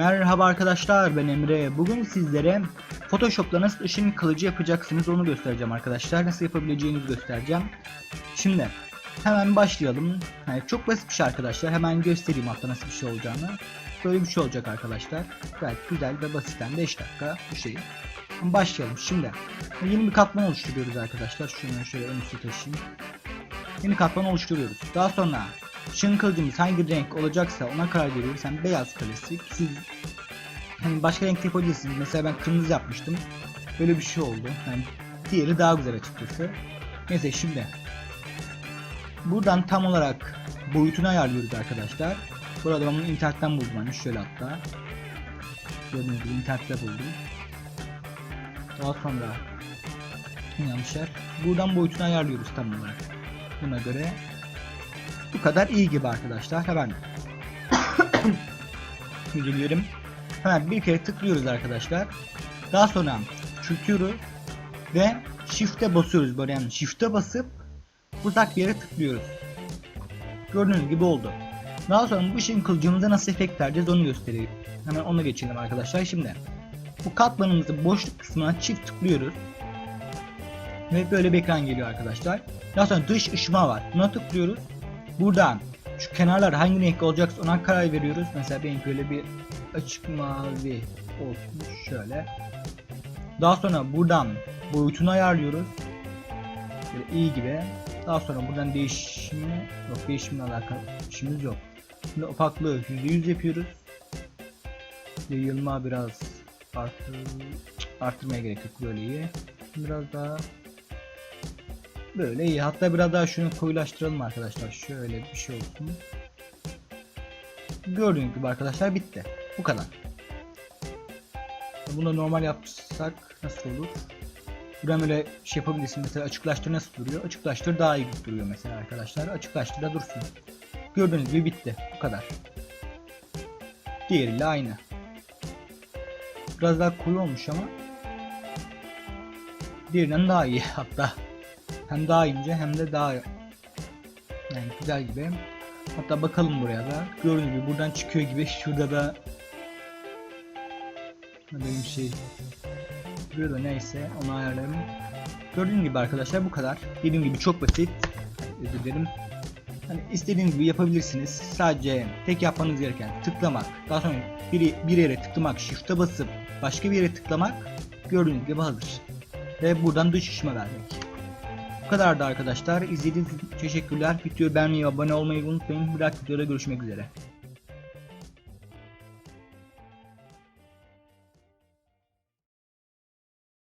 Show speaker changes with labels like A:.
A: Merhaba arkadaşlar ben Emre. Bugün sizlere Photoshop'ta nasıl ışın kılıcı yapacaksınız onu göstereceğim arkadaşlar. Nasıl yapabileceğinizi göstereceğim. Şimdi hemen başlayalım. Yani çok basit bir şey arkadaşlar. Hemen göstereyim hatta nasıl bir şey olacağını. Böyle bir şey olacak arkadaşlar. Gayet güzel ve basitten 5 dakika bir şey. Başlayalım şimdi. Yeni bir katman oluşturuyoruz arkadaşlar. Şunu şöyle ön üstü taşıyayım. Yeni katman oluşturuyoruz. Daha sonra ışın kılıcımız hangi renk olacaksa ona karar veriyoruz. Hem beyaz klasik. Siz hani başka renk yapabilirsiniz. Mesela ben kırmızı yapmıştım. Böyle bir şey oldu. Yani diğeri daha güzel açıkçası. Neyse şimdi buradan tam olarak boyutunu ayarlıyoruz arkadaşlar. Burada ben bunu internetten buldum hani şöyle hatta. Gördüğünüz gibi internette buldum. Daha sonra yanlış yer. Buradan boyutunu ayarlıyoruz tam olarak. Buna göre bu kadar iyi gibi arkadaşlar. Hemen Geliyorum. Hemen bir kere tıklıyoruz arkadaşlar. Daha sonra çöküyoruz ve shift'e basıyoruz böyle yani shift'e basıp uzak bir yere tıklıyoruz. Gördüğünüz gibi oldu. Daha sonra bu işin kılıcımıza nasıl efekt vereceğiz onu göstereyim. Hemen ona geçelim arkadaşlar. Şimdi bu katmanımızın boşluk kısmına çift tıklıyoruz. Ve böyle bir ekran geliyor arkadaşlar. Daha sonra dış ışıma var. Buna tıklıyoruz. Buradan şu kenarlar hangi renk olacaksa ona karar veriyoruz. Mesela benim böyle bir açık mavi olsun şöyle. Daha sonra buradan boyutunu ayarlıyoruz. Böyle iyi gibi. Daha sonra buradan değişimi yok değişimle alakalı işimiz yok. Şimdi opaklığı %100 yapıyoruz. Yayılma biraz artır, artırmaya gerek yok böyle iyi. Biraz daha böyle iyi. Hatta biraz daha şunu koyulaştıralım arkadaşlar. Şöyle bir şey olsun. Gördüğünüz gibi arkadaşlar bitti. Bu kadar. Bunu da normal yapsak nasıl olur? Buradan böyle şey yapabilirsin. Mesela açıklaştır nasıl duruyor? Açıklaştır daha iyi duruyor mesela arkadaşlar. Açıklaştır da dursun. Gördüğünüz gibi bitti. Bu kadar. Diğeriyle aynı. Biraz daha koyu olmuş ama diğerinden daha iyi hatta. Hem daha ince hem de daha yani güzel gibi. Hatta bakalım buraya da. Gördüğünüz gibi buradan çıkıyor gibi. Şurada da bir şey duruyor da neyse onu ayarlarım. Gördüğünüz gibi arkadaşlar bu kadar. Dediğim gibi çok basit. Özür dilerim. Hani istediğiniz gibi yapabilirsiniz. Sadece tek yapmanız gereken tıklamak. Daha sonra bir, bir yere tıklamak, shift'e basıp başka bir yere tıklamak gördüğünüz gibi hazır. Ve buradan dış işime vermek. Bu kadardı arkadaşlar. İzlediğiniz için teşekkürler. Videoyu beğenmeyi ve abone olmayı unutmayın. Bir dahaki videoda görüşmek üzere.